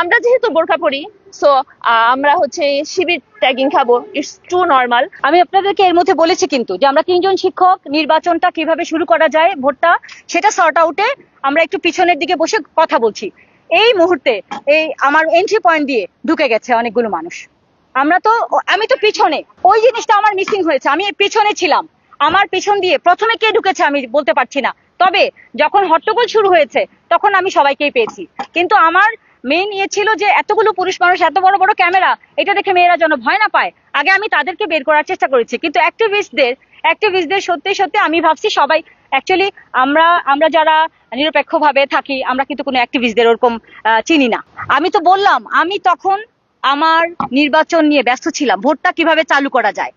আমরা যেহেতু বোরখা পরি সো আমরা হচ্ছে শিবির ট্যাগিং খাব। ইটস টু নর্মাল আমি আপনাদেরকে এর মধ্যে বলেছি কিন্তু যে আমরা তিনজন শিক্ষক, নির্বাচনটা কীভাবে শুরু করা যায়, ভোটটা, সেটা সর্ট আউটে আমরা একটু পিছনের দিকে বসে কথা বলছি। এই মুহূর্তে, এই আমার এন্ট্রি পয়েন্ট দিয়ে ঢুকে গেছে অনেকগুলো মানুষ। আমরা তো, আমি তো পিছনে। ওই জিনিসটা আমার মিসিং হয়েছে। আমি পিছনে ছিলাম। আমার পিছন দিয়ে প্রথমে কে ঢুকেছে আমি বলতে পারছি না। তবে যখন হট্টগোল শুরু হয়েছে, তখন আমি সবাইকেই পেয়েছি। কিন্তু আমার মেইন ইয়ে ছিল যে এতগুলো পুরুষ মানুষ, এত বড় বড় ক্যামেরা এটা দেখে মেয়েরা যেন ভয় না পায়। আগে আমি তাদেরকে বের করার চেষ্টা করেছি। কিন্তু অ্যাক্টিভিস্টদের অ্যাক্টিভিস্টদের সত্যি সত্যি আমি ভাবছি সবাই অ্যাকচুয়ালি আমরা আমরা যারা নিরপেক্ষভাবে থাকি, আমরা কিন্তু কোনো অ্যাক্টিভিস্টদের ওরকম চিনি না। আমি তো বললাম, আমি তখন আমার নির্বাচন নিয়ে ব্যস্ত ছিলাম, ভোটটা কীভাবে চালু করা যায়।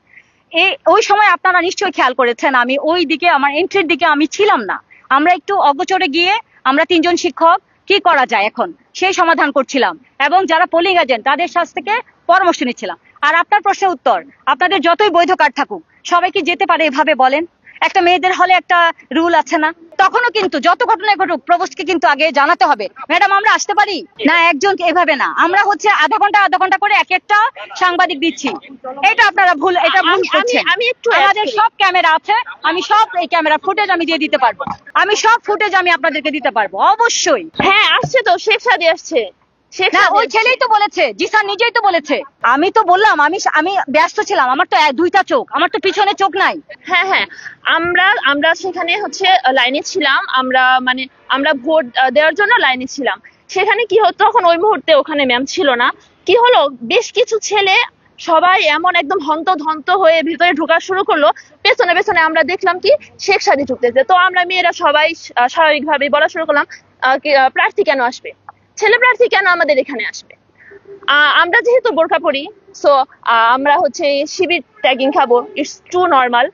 এই ওই সময় আপনারা নিশ্চয়ই খেয়াল করেছেন, আমি ওই দিকে, আমার এন্ট্রির দিকে আমি ছিলাম না। আমরা একটু অগোচরে গিয়ে আমরা তিনজন শিক্ষক কি করা যায় এখন? সেই সমাধান করছিলাম। এবং যারা পোলিং এজেন্ট তাদের কাছ থেকে পরামর্শ নিচ্ছিলাম। আর আপনার প্রশ্নের উত্তর, আপনাদের যতই বৈধ কার্ড থাকুক, সবাই কি যেতে পারে এভাবে বলেন? একটা মেয়েদের হলে একটা রুল আছে না? তখনও কিন্তু যত ঘটনায় ঘটুক প্রবোস্টকে কিন্তু আগে জানাতে হবে। ম্যাডাম আমরা আসতে পারি? না একজন এভাবে না। আমরা হচ্ছে আধা ঘণ্টা আধা ঘণ্টা করে এক একটা সাংবাদিক দিচ্ছি। এটা আপনারা ভুল এটা ভুল করছেন। আমি- একটু আমাদের সব ক্যামেরা আছে। আমি সব এই ক্যামেরা ফুটেজ আমি দিয়ে দিতে পারব। আমি সব ফুটেজ আমি আপনাদেরকে দিতে পারব অবশ্যই। হ্যাঁ আসছে তো শেখ সাদি আসছে। না ওই ছেলেই তো বলেছে জিসান নিজেই তো বলেছে। আমি তো বললাম আমি আমি ব্যস্ত ছিলাম আমার তো দুইটা চোখ আমার তো পিছনে চোখ নাই। হ্যাঁ হ্যাঁ আমরা আমরা সেখানে হচ্ছে লাইনে ছিলাম আমরা মানে আমরা ভোট দেওয়ার জন্য লাইনে ছিলাম। সেখানে কি হতো তখন ওই মুহূর্তে ওখানে ম্যাম ছিল না। কি হলো বেশ কিছু ছেলে সবাই এমন একদম হন্ত ধন্ত হয়ে ভিতরে ঢোকা শুরু করল। পেছনে পেছনে আমরা দেখলাম কি শেখ সাদি ঢুকতেছে তো আমরা মেয়েরা সবাই স্বাভাবিকভাবে বলা শুরু করলাম প্রার্থী কেন আসবে? ছেলে প্রার্থী কেন আমাদের এখানে আসবে? আমরা যেহেতু বোরখা পরি সো আমরা হচ্ছে শিবির ট্যাগিং খাব ইটস টু নর্মাল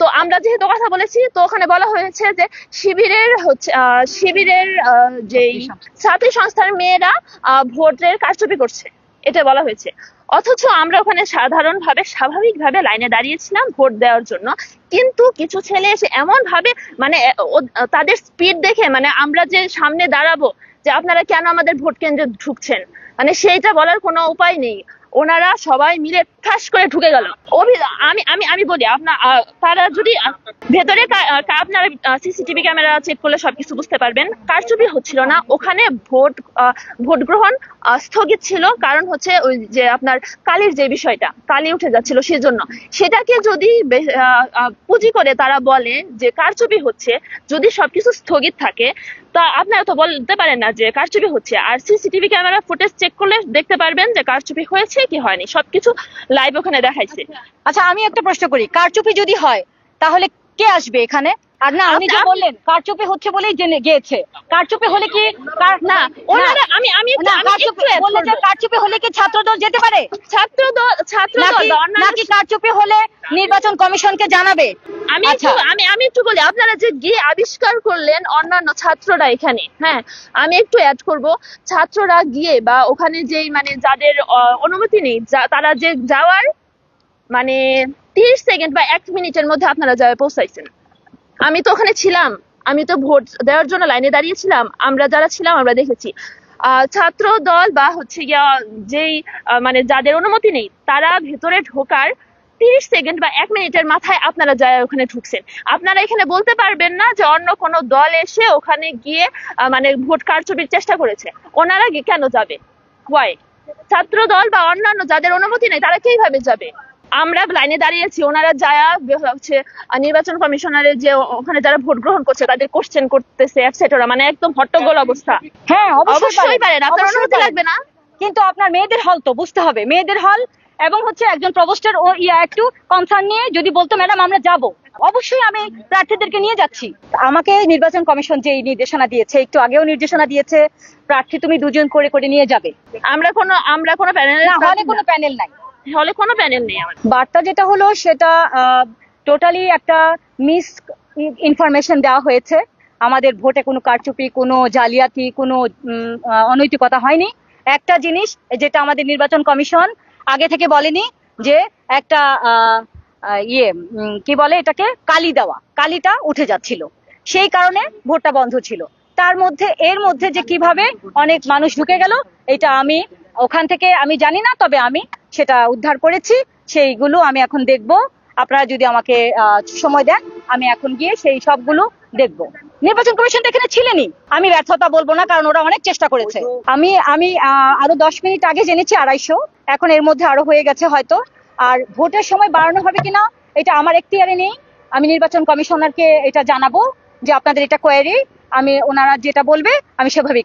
তো আমরা যেহেতু কথা বলেছি, তো ওখানে বলা হয়েছে যে শিবিরের হচ্ছে শিবিরের যেই ছাত্রী সংস্থার মেয়েরা ভোটের কারচুপি করছে, এটা বলা হয়েছে। অথচ আমরা ওখানে সাধারণভাবে, স্বাভাবিকভাবে লাইনে দাঁড়িয়েছিলাম ভোট দেওয়ার জন্য, কিন্তু কিছু ছেলে এসে এমন ভাবে মানে তাদের স্পিড দেখে মানে আমরা যে সামনে দাঁড়াবো যে আপনারা কেন আমাদের ভোট কেন্দ্রে ঢুকছেন? মানে সেইটা বলার কোনো উপায় নেই। ওনারা সবাই মিলে ঠাস করে ঢুকে গেল। আমি আমি আমি বলি আপনার তারা যদি ভেতরে আপনারা সিসিটিভি ক্যামেরা চেক করলে সবকিছু বুঝতে পারবেন। কারচুপি হচ্ছিল না। ওখানে ভোট ভোট গ্রহণ স্থগিত ছিল। কারণ হচ্ছে ওই যে আপনার কালির যে বিষয়টা, কালি উঠে যাচ্ছিল সেজন্য। সেটাকে যদি পুঁজি করে তারা বলে যে কারচুপি হচ্ছে, যদি সবকিছু স্থগিত থাকে, তা আপনারা তো বলতে পারেন না যে কারচুপি হচ্ছে। আর সিসিটিভি ক্যামেরা ফুটেজ চেক করলে দেখতে পারবেন যে কারচুপি হয়েছে কি হয়নি সবকিছু লাইভ ওখানে দেখাইছে। আচ্ছা আমি একটা প্রশ্ন করি কারচুপি যদি হয় তাহলে কে আসবে এখানে? আর না উনি যে আপনি- বললেন কারচুপি হচ্ছে বলেই জেনে গিয়েছে। কারচুপি হলে কি না আমি আমি একটু না আমি কারচুপি একটু add বললে যে কারচুপি হলে কি ছাত্রদল যেতে পারে? ছাত্র দল ছাত্র দল নাকি কারচুপি হলে নির্বাচন কমিশনকে জানাবে? আমি আচ্ছা। আমি আমি একটু বলি আপনারা যে গিয়ে আবিষ্কার করলেন অন্যান্য ছাত্ররা এখানে হ্যাঁ আমি একটু অ্যাড করব। ছাত্ররা গিয়ে বা ওখানে যেই মানে যাদের অনুমতি নেই তারা যে যাওয়ার মানে তিরিশ সেকেন্ড বা এক মিনিটের মধ্যে আপনারা যায় পৌঁছাইছেন। আমি তো ওখানে ছিলাম আমি তো ভোট দেওয়ার জন্য লাইনে দাঁড়িয়েছিলাম আমরা যারা ছিলাম আমরা দেখেছি। ছাত্র দল বা হচ্ছে গিয়া যেই মানে যাদের অনুমতি নেই, তারা ভেতরে ঢোকার তিরিশ সেকেন্ড বা এক মিনিটের মাথায় আপনারা যায় ওখানে ঢুকছেন। আপনারা এখানে বলতে পারবেন না যে অন্য কোনো দল এসে ওখানে গিয়ে মানে ভোট কারচুপির চেষ্টা করেছে। ওনারা কেন যাবে? ওয়াই ছাত্র দল বা অন্যান্য যাদের অনুমতি নেই, তারা কীভাবে যাবে? আমরা লাইনে দাঁড়িয়েছি ওনারা যায়া বে- হচ্ছে নির্বাচন কমিশনারের যে ওখানে যারা ভোট গ্রহণ করছে তাদের কোশ্চেন করতেছে এটসেট্রা মানে একদম হট্টগোল অবস্থা। হ্যাঁ অবশ্যই পারেন আপনার অনুমতি লাগবে না? কিন্তু আপনার মেয়েদের হল তো বুঝতে হবে। মেয়েদের হল এবং হচ্ছে একজন প্রবোস্টের ও ইয়া একটু কনসার্ন নিয়ে যদি বলতো ম্যাডাম আমরা যাব। অবশ্যই আমি প্রার্থীদেরকে নিয়ে যাচ্ছি। আমাকে নির্বাচন কমিশন যে এই নির্দেশনা দিয়েছে একটু আগেও নির্দেশনা দিয়েছে প্রার্থী তুমি দুজন করে করে নিয়ে যাবে। আমরা কোনো আমরা কোনো প্যানেল না হলে কোনো প্যানেল নাই। হলে কোনো প্যানেল নেই আমার। বার্তা যেটা হলো সেটা টোটালি একটা মিস ইনফরমেশন দেওয়া হয়েছে। আমাদের ভোটে কোনো কারচুপি, কোনো জালিয়াতি, কোনো অনৈতিকতা হয়নি। একটা জিনিস যেটা আমাদের নির্বাচন কমিশন আগে থেকে বলেনি যে একটা ইয়ে কি বলে এটাকে, কালি দেওয়া, কালিটা উঠে যাচ্ছিল। সেই কারণে ভোটটা বন্ধ ছিল। তার মধ্যে, এর মধ্যে যে কীভাবে অনেক মানুষ ঢুকে গেল, এটা আমি ওখান থেকে, আমি জানি না, তবে আমি সেটা উদ্ধার করেছি, সেইগুলো আমি এখন দেখব। আপনারা যদি আমাকে সময় দেন, আমি এখন গিয়ে সেই সবগুলো দেখব। নির্বাচন কমিশন এখানে ছিলেনই। আমি ব্যর্থতা বলব না, কারণ ওরা অনেক চেষ্টা করেছে। আমি আমি আরও দশ মিনিট আগে জেনেছি আড়াইশো। এখন এর মধ্যে আরও হয়ে গেছে হয়তো। আর ভোটের সময় বাড়ানো হবে কিনা, এটা আমার এখতিয়ারে নেই। আমি নির্বাচন কমিশনারকে এটা জানাব যে আপনাদের এটা কোয়ারি, আমি ওনারা যেটা বলবে, আমি সেভাবেই